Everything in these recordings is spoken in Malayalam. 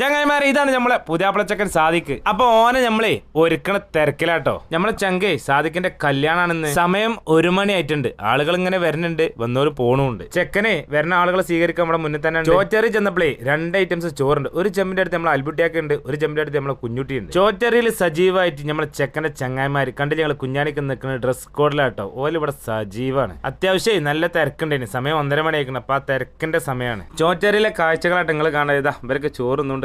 ചങ്ങായിമാരെ ഇതാണ് നമ്മളെ പുതിയാപ്പിളച്ചക്കൻ സാദിക്ക് അപ്പൊ ഓനെ നമ്മളെ ഒരുക്കണ തിരക്കിലാട്ടോ. നമ്മളെ ചങ്കേ സാദിക്കിന്റെ കല്യാണാണെന്ന്. സമയം ഒരു മണി ആയിട്ടുണ്ട് ആളുകൾ ഇങ്ങനെ വരുന്നുണ്ട് വന്നോര് പോണുണ്ട് ചെക്കനെ വരുന്ന ആളുകളെ സ്വീകരിക്കാൻ നമ്മുടെ മുന്നിൽ തന്നെ ചോറ്ററി ചെന്നപ്പോഴേ രണ്ട് ഐറ്റംസ് ചോറുണ്ട്. ഒരു ചെമ്മിന്റെ അടുത്ത് നമ്മളെ അൽബുട്ടിയാക്ക് ഉണ്ട് ഒരു ചെമ്മിന്റെ അടുത്ത് നമ്മളെ കുഞ്ഞുട്ടിയുണ്ട്. ചോറ്ററിയിൽ സജീവമായിട്ട് നമ്മളെ ചെക്കന്റെ ചങ്ങായിമാർ കണ്ടില്ല ഞങ്ങൾ കുഞ്ഞാണിക്ക് നിൽക്കുന്ന ഡ്രസ് കോഡിലാട്ടോ ഓൽ ഇവിടെ സജീവാണ്. അത്യാവശ്യം നല്ല തിരക്കുണ്ടായിരുന്നു. സമയം ഒന്നര മണി ആയിക്കണം അപ്പൊ ആ തിരക്കിന്റെ സമയമാണ്. ചോറ്ററിയിലെ കാഴ്ചകളായിട്ട് നിങ്ങൾ കാണാതെ ഇവർക്ക് ഇവരൊക്കെ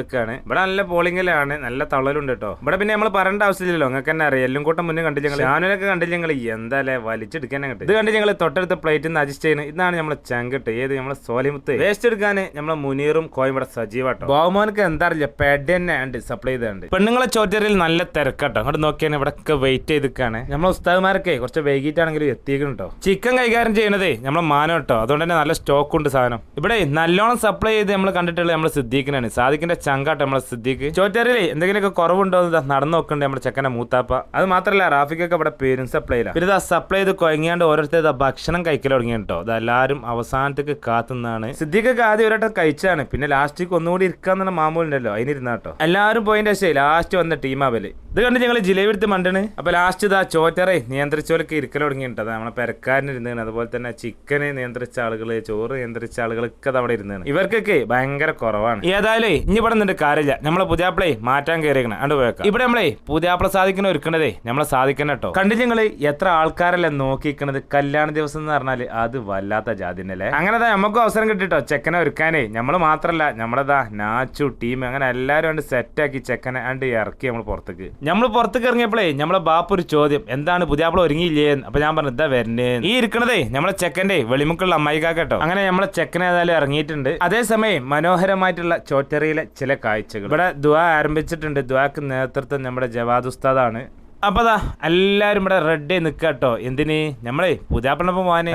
ചോറ് നിന്നുകൊണ്ടിരിക്കുകയാണ് ഇവിടെ നല്ല പോളിംഗിലാണ് നല്ല തള്ളലുണ്ട് കേട്ടോ ഇവിടെ പിന്നെ നമ്മൾ പറയേണ്ട ആവശ്യമില്ലല്ലോ നിങ്ങൾക്ക് തന്നെ അറിയാം. എല്ലാം കൂട്ടം മുന്നേ കണ്ടില്ല ഞങ്ങൾ ഞാനൊക്കെ കണ്ടില്ല ഞങ്ങൾ എന്തായാലേ വലിച്ചെടുക്കാൻ ഇത് കണ്ട് ഞങ്ങൾ തൊട്ടടുത്ത പ്ലേറ്റിൽ നിന്ന് അഡ്ജസ്റ്റ് ചെയ്യുന്നത് ഇതാണ് നമ്മളെ ചങ്കിട്ട്. ഏത് നമ്മളെ സോലിമുത്ത്? വേസ്റ്റ് എടുക്കാൻ നമ്മളെ മുനീറും കോയും ഇവിടെ സജീവാട്ടോ ബഹുമാനക്ക് എന്താ അറിയില്ല പെഡ് തന്നെ ഉണ്ട് സപ്ലൈ ചെയ്തുണ്ട് പെണ്ണുങ്ങളെ ചോറ്ററിൽ നല്ല തിരക്കാട്ടോ. അങ്ങോട്ട് നോക്കിയാണ് ഇവിടെ ഒക്കെ വെയിറ്റ് ചെയ്തിക്കാണ്. നമ്മളെ ഉസ്താദ്മാരൊക്കെ കുറച്ച് വൈകിട്ടാണെങ്കിലും എത്തിക്കണം കേട്ടോ ചിക്കൻ കൈകാര്യം ചെയ്യണതേ നമ്മളെ മാനം കേട്ടോ അതുകൊണ്ട് തന്നെ നല്ല സ്റ്റോക്ക് ഉണ്ട് സാധനം. ഇവിടെ നല്ലോണം സപ്ലൈ ചെയ്ത് നമ്മൾ കണ്ടിട്ടുള്ളത് നമ്മൾ സിദ്ദീഖിനാണ്. സാദിഖിന്റെ ചങ്കാട്ടോ നമ്മളെ സിദ്ദീഖ്. ചോറ്ററിൽ എന്തെങ്കിലുമൊക്കെ കുറവുണ്ടോ എന്ന് നടന്നു നോക്കണ്ടേ നമ്മുടെ ചെക്കനെ മൂത്താപ്പ. അത് മാത്രമല്ല റാഫിക്കൊക്കെ ഇവിടെ പേരും സപ്ലൈ ഇല്ല പിന്നെ ഇതാ സപ്ലൈ ചെയ്ത് കൊയങ്ങിയാണ്ട് ഓരോരുത്തർ ഇതാ ഭക്ഷണം കഴിക്കൽ തുടങ്ങി കേട്ടോ എല്ലാവരും അവസാനത്തേക്ക് കാത്തുനിന്നാണ് സിദ്ദീഖൊക്കെ ആദ്യം ഒരാട്ടം കഴിച്ചാണ്. പിന്നെ ലാസ്റ്റിക്ക് ഒന്നുകൂടി ഇരിക്കാന്നുള്ള മാമൂലുണ്ടല്ലോ അതിനിരുന്നാട്ടോ. എല്ലാവരും പോയിന്റ് ശേഷം ലാസ്റ്റ് വന്ന ടീമാവൽ ഇത് കണ്ട് ഞങ്ങൾ ജിലേബി എടുത്ത് അപ്പോൾ അപ്പൊ ലാസ്റ്റ് ഇതാ ചോറ്ററെ നിയന്ത്രിച്ചോലൊക്കെ ഇരിക്കൽ തുടങ്ങിയിട്ടുണ്ട്. അത് നമ്മളെ പെരക്കാരനിരുന്നാണ് അതുപോലെ തന്നെ ചിക്കനെ നിയന്ത്രിച്ച ആളുകൾ ചോറ് നിയന്ത്രിച്ച ആളുകളൊക്കെ അത് അവിടെ ഇരുന്നാണ്. ഇവർക്കൊക്കെ ഭയങ്കര കുറവാണ്. ഏതായാലും ഇനി ഇവിടെ നിന്നിട്ട് കാര്യമില്ല. നമ്മളെ പുതിയാപ്പിളെ മാറ്റാൻ കയറിയേക്കണം അണ്ട് പോയേക്കാം ഇവിടെ നമ്മളെ പുതിയാപ്പിള സാധിക്കണ ഒരുക്കണതേ നമ്മളെ സാധിക്കണം കേട്ടോ കണ്ടു ഞങ്ങൾ എത്ര ആൾക്കാരല്ലേ നോക്കിക്കണത് കല്യാണ ദിവസം എന്ന് പറഞ്ഞാൽ അത് വല്ലാത്ത ജാതിനല്ലേ അങ്ങനെ നമുക്കും അവസരം കിട്ടിട്ടോ ചെക്കനെ ഒരുക്കാനേ. നമ്മൾ മാത്രല്ല നമ്മളതാ നാച്ചു ടീം അങ്ങനെ എല്ലാവരും സെറ്റാക്കി ചെക്കനെ അണ്ട് ഇറക്കി നമ്മൾ പുറത്തേക്ക്. നമ്മൾ പുറത്തേക്ക് ഇറങ്ങിയപ്പോഴേ നമ്മളെ ബാപ്പ് ഒരു ചോദ്യം എന്താണ് പുതിയ പുതിയാപ്പിള ഒരുങ്ങിയില്ലേ അപ്പൊ ഞാൻ പറഞ്ഞു ഇതാ വരണേ ഈ ഇരിക്കണതേ നമ്മളെ ചെക്കന്റെ വെളിമുക്കുള്ള അമ്മായിക്കാ കാക്കട്ടോ. അങ്ങനെ നമ്മളെ ചെക്കൻ ഏതായാലും ഇറങ്ങിയിട്ടുണ്ട്. അതേസമയം മനോഹരമായിട്ടുള്ള ചോറ്ററിയിലെ ചില കാഴ്ചകൾ. ഇവിടെ ദുആ ആരംഭിച്ചിട്ടുണ്ട്. ദുആക്ക് നേതൃത്വം നമ്മുടെ ജവാദ് ഉസ്താദാണ്. അപ്പൊ അതാ എല്ലാരും ഇവിടെ റെഡി നിക്കാട്ടോ എന്തിന്? നമ്മളെ പുതിയാപ്പിളപ്പം പോവാന്.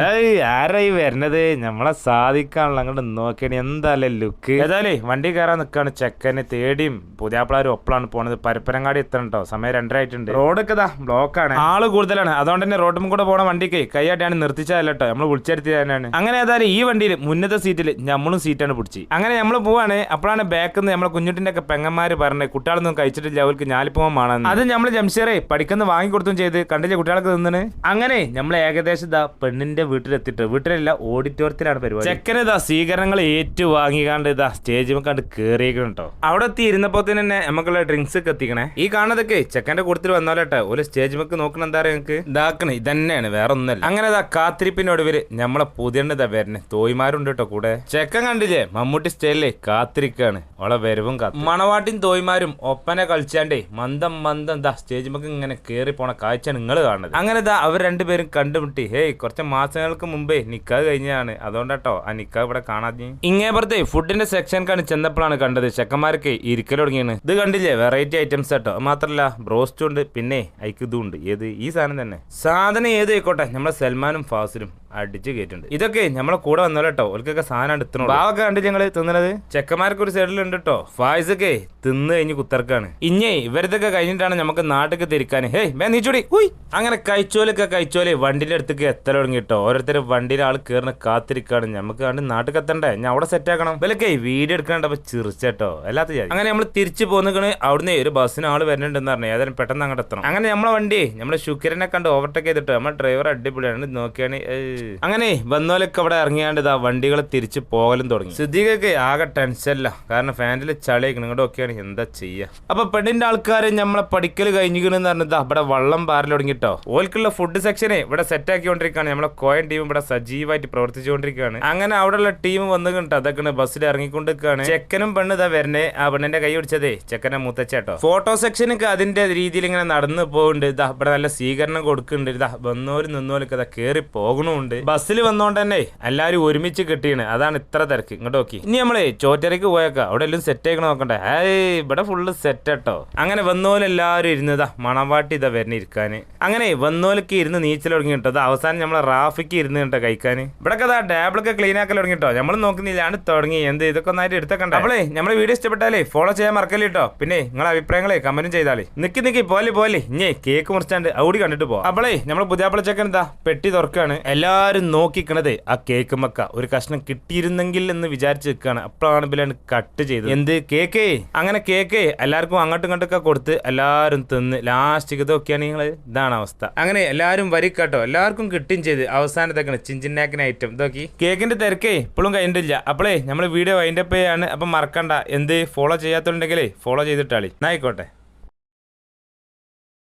ആരായി വരണത്? നമ്മളെ സാധിക്കാണല്ലോ അങ്ങോട്ട് നോക്കിയാണ്. എന്താല്ലേ ലുക്ക്? ഏതായാലേ വണ്ടി കയറാൻ നിക്കാണ് ചെക്കനെ തേടിയും പുതിയാപ്പിളാരും ഒപ്പളാണ് പോണത്. പരപ്പരങ്ങാടി എത്തണം കേട്ടോ സമയം രണ്ടര ആയിട്ടുണ്ട് റോഡൊക്കെ ദാ ബ്ലോക്കാണ്. ആൾ കൂടുതലാണ്. അതുകൊണ്ട് തന്നെ റോഡും കൂടെ പോണ വണ്ടിക്ക് കൈയാട്ടിയാണ് നിർത്തിച്ചതല്ല കേട്ടോ നമ്മൾ തന്നെയാണ് അങ്ങനെ ഏതായാലും ഈ വണ്ടിയിൽ മുന്നത്തെ സീറ്റിൽ നമ്മളും സീറ്റാണ് പിടിച്ച്. അങ്ങനെ നമ്മൾ പോവാണ്. അപ്പോഴാണ് ബാക്കിൽ നിന്ന് നമ്മളെ കുഞ്ഞുട്ടിന്റെ ഒക്കെ പെങ്ങന്മാര് പറഞ്ഞത് കുട്ടികളൊന്നും കഴിച്ചിട്ടില്ല അവർക്ക് ഞാലിപ്പോവാൻ വേണം അത് നമ്മൾ ജംഷീറെ പഠിക്കുന്ന വാങ്ങിക്കൊടുത്തും ചെയ്ത് കണ്ടില്ലേ കുട്ടികളൊക്കെ തിന്നണ്? അങ്ങനെ നമ്മൾ ഏകദേശം ഇതാ പെണ്ണിന്റെ വീട്ടിലെത്തിട്ട് വീട്ടിലല്ല ഓഡിറ്റോറിയത്തിലാണ് പരിപാടി. ചെക്കന് ഇതാ സ്വീകരണങ്ങൾ ഏറ്റു വാങ്ങിക്കാണ്ട് ഇതാ സ്റ്റേജ് കണ്ട് കേറിയിട്ടോ കേട്ടോ അവിടെ എത്തി ഇരുന്നപ്പോ തന്നെ നമുക്കുള്ള ഡ്രിങ്ക്സ് ഒക്കെ എത്തിക്കണേ. ഈ കാണുന്നതൊക്കെ ചെക്കന്റെ കൂട്ടത്തിൽ വന്നാലോട്ടെ ഒരു സ്റ്റേജ് മക്ക് നോക്കണം എന്താ പറയുക ഇതാക്കണേ ഇതന്നെയാണ് വേറെ ഒന്നല്ല അങ്ങനെ ഇതാ കാത്തിരിപ്പിനൊടുവിൽ നമ്മളെ പുതിയ ഇതാ വരണേ തോയ്മാരുണ്ട് കേട്ടോ കൂടെ. ചെക്കൻ കണ്ടില്ലേ മമ്മൂട്ടി സ്റ്റൈലിലെ കാത്തിരിക്കാണ് ഓളെ വരവും മണവാട്ടിൻ തോയ്മാരും ഒപ്പനെ കളിച്ചാണ്ടേ മന്ദം മന്ദം ദാ സ്റ്റേജ് മക്ക് ഇങ്ങനെ പോണ കാഴ്ച നിങ്ങൾ കാണുന്നത്. അങ്ങനെ ഇതാ അവർ രണ്ടുപേരും കണ്ടുമുട്ടി. ഹേയ് കുറച്ച് മാസങ്ങൾക്ക് മുമ്പേ നിക്കാ കഴിഞ്ഞതാണ്. അതുകൊണ്ടാട്ടോ ആ നിക്കാ ഇവിടെ കാണാതെ ഇങ്ങേപ്പുറത്തെ ഫുഡിന്റെ സെക്ഷൻ സെക്ഷൻക്കാണ് ചെന്നപ്പോഴാണ് കണ്ടത് ചെക്കന്മാർക്ക് ഇരിക്കൽ തുടങ്ങിയാണ്. ഇത് കണ്ടില്ലേ വെറൈറ്റി ഐറ്റംസ് അത് മാത്രല്ല ബ്രോസ്റ്റും ഉണ്ട് പിന്നെ ഇതും ഉണ്ട് ഏത്? ഈ സാധനം തന്നെ. സാധനം ഏത് ആയിക്കോട്ടെ നമ്മളെ സൽമാനും ഫാസിലും. അടിച്ച് കയറ്റുണ്ട് ഇതൊക്കെ നമ്മളെ കൂടെ വന്നല്ലോ കേട്ടോ. ഓൽക്കൊക്കെ സാധനം എടുത്തണോ ബാവൊക്കെ കണ്ട് ഞങ്ങൾ തിന്നണത്? ചെക്കന്മാർക്ക് ഒരു സൈഡിലുണ്ട് കേട്ടോ. ഫായ്സൊക്കെ തിന്ന് കഴിഞ്ഞ് കുത്തർക്കാണ്. ഇഞ്ഞേ ഇവരിതൊക്കെ കഴിഞ്ഞിട്ടാണ് നമുക്ക് നാട്ടിലേക്ക് തിരിക്കാൻ. ഹേയ് വേ നീച്ചൂടി. ഉയ് അങ്ങനെ കഴിച്ചോലൊക്കെ കഴിച്ചോലെ വണ്ടിന്റെ അടുത്തേക്ക് എത്ര തുടങ്ങി കേട്ടോ. ഓരോരുത്തർ വണ്ടിയിൽ ആൾ കയറിന് കാത്തിരിക്കാണ്. നമുക്ക് കണ്ട് നാട്ടിൽ എത്തണ്ടേ? ഞാൻ അവിടെ സെറ്റ് ആക്കണം. ഇവലൊക്കെ വീഡിയോ എടുക്കണ്ടപ്പോ ചിറിച്ചേട്ടോ അല്ലാത്ത. അങ്ങനെ നമ്മൾ തിരിച്ചു പോന്നിക്കണ്. അവിടുന്ന് ഒരു ബസ്സിന് ആൾ വരുന്നുണ്ടെന്ന് പറഞ്ഞു. ഏതായാലും പെട്ടെന്ന് അങ്ങോട്ട് എത്തണം. അങ്ങനെ നമ്മളെ വണ്ടി നമ്മളെ ശുക്രനെ കണ്ട് ഓവർടേക്ക് ചെയ്തിട്ട് നമ്മളെ ഡ്രൈവർ അടിപൊളിയാണ്. നോക്കിയാണ്. അങ്ങനെ വന്നോലൊക്കെ അവിടെ ഇറങ്ങിയാണ്ട് ഇതാ വണ്ടികൾ തിരിച്ച് പോകലും തുടങ്ങി. സിദ്ദീഖൊക്കെ ആകെ ടെൻഷനില്ല കാരണം ഫാനിൽ ചളിയൊക്കെ നിങ്ങളുടെ ഒക്കെയാണ് എന്താ ചെയ്യാ? അപ്പൊ പെണ്ണിന്റെ ആൾക്കാർ നമ്മളെ പഠിക്കൽ കഴിഞ്ഞിരിക്കണെന്ന് പറഞ്ഞത് ഇവിടെ വള്ളം പാരൽ തുടങ്ങിട്ടോ. ഓൽക്കുള്ള ഫുഡ് സെക്ഷനെ ഇവിടെ സെറ്റ് ആക്കിക്കൊണ്ടിരിക്കുകയാണ് നമ്മളെ കോയൻ ടീം ഇവിടെ സജീവമായിട്ട് പ്രവർത്തിച്ചുകൊണ്ടിരിക്കുകയാണ് അങ്ങനെ അവിടെയുള്ള ടീം വന്നു കണ്ടോ അതൊക്കെ ബസ്സിൽ ഇറങ്ങിക്കൊണ്ടിരിക്കുകയാണ് ചെക്കനും പെണ്ണ് ഇതാ വരണേ. ആ പെണ്ണിന്റെ കൈ പിടിച്ചതേ. ചെക്കനെ മുത്തച്ചേട്ടോ ഫോട്ടോ സെക്ഷനൊക്കെ അതിന്റെ രീതിയിൽ ഇങ്ങനെ നടന്നു പോകുന്നുണ്ട് ഇതാ ഇവിടെ നല്ല സ്വീകരണം കൊടുക്കുന്നുണ്ട് ഇതാ വന്നോരും നിന്നോലൊക്കെ ഇതാ കേറി പോകണമുണ്ട് ബസ്സിൽ വന്നോണ്ട് തന്നെ എല്ലാരും ഒരുമിച്ച് കിട്ടിയാണ് അതാണ് ഇത്ര തിരക്ക്. ഇങ്ങോട്ട് നോക്കി. ഇനി നമ്മളെ ചോറ്റരയ്ക്ക് പോയേക്കാം. അവിടെ എല്ലാം സെറ്റ് ആയിക്കണ നോക്കണ്ടേ? ഏയ് ഇവിടെ ഫുള്ള് സെറ്റ് ആട്ടോ. അങ്ങനെ വന്നോലെല്ലാരും ഇരുന്നതാ മണവാട്ടി ഇതാ വരണ ഇരിക്കാന്. അങ്ങനെ വന്നോലൊക്കെ ഇരുന്ന് നീച്ചൽ തുടങ്ങി കേട്ടോ. അവസാനം നമ്മളെ റാഫിക്ക് ഇരുന്ന് കേട്ടോ കഴിക്കാൻ ഇവിടെ അതാ ടേബിളൊക്കെ ക്ലീൻ ആക്കൽ തുടങ്ങി കേട്ടോ. നമ്മൾ നോക്കുന്നില്ലാണ്ട് തുടങ്ങി. എന്ത് ഇതൊക്കെ ഒന്നായിട്ട് എടുത്തേക്കണ്ട അപ്പോളേ നമ്മളെ വീഡിയോ ഇഷ്ടപ്പെട്ടാലേ ഫോളോ ചെയ്യാൻ മറക്കല്ലേ കേട്ടോ. പിന്നെ നിങ്ങളെ അഭിപ്രായങ്ങളെ കമന്റും ചെയ്താലേ. നിക്കി നിക്കി പോലെ പോലെ. ഇഞ്ഞേ കേക്ക് മുറിച്ചാണ്ട് ഔടി കണ്ടിട്ട് പോവാം. അപ്പോളേ നമ്മൾ പുതിയ ചെക്കൻ എന്താ പെട്ടി തുറക്കാണ്. എല്ലാ എല്ലാരും നോക്കിക്കണത് ആ കേക്ക് മക്ക ഒരു കഷ്ണം കിട്ടിയിരുന്നെങ്കിൽ എന്ന് വിചാരിച്ച് നിൽക്കുകയാണ്. അപ്പോഴാണ് ബിലാണ് കട്ട് ചെയ്തത്. എന്ത്? കേക്കേ? അങ്ങനെ കേക്ക്. എല്ലാവർക്കും അങ്ങോട്ടും ഇങ്ങോട്ടൊക്കെ കൊടുത്ത് എല്ലാവരും തിന്ന്. ലാസ്റ്റ് ഇതൊക്കെയാണ് നിങ്ങൾ ഇതാണ് അവസ്ഥ. അങ്ങനെ എല്ലാവരും വരിക്കാട്ടോ എല്ലാവർക്കും കിട്ടുകയും ചെയ്ത്. അവസാനത്തേക്കാണ് ചിഞ്ചിന്നാക്കിന് ഐറ്റം ഇതൊക്കെ. കേക്കിന്റെ തിരക്കേ ഇപ്പോഴും കഴിഞ്ഞിട്ടില്ല. അപ്പോളേ നമ്മൾ വീഡിയോ വൈൻഡപ്പ് ചെയ്യാണ്. അപ്പം മറക്കണ്ട. എന്ത്? ഫോളോ ചെയ്യാത്തുണ്ടെങ്കിലേ ഫോളോ ചെയ്തിട്ടാളി. എന്നായിക്കോട്ടെ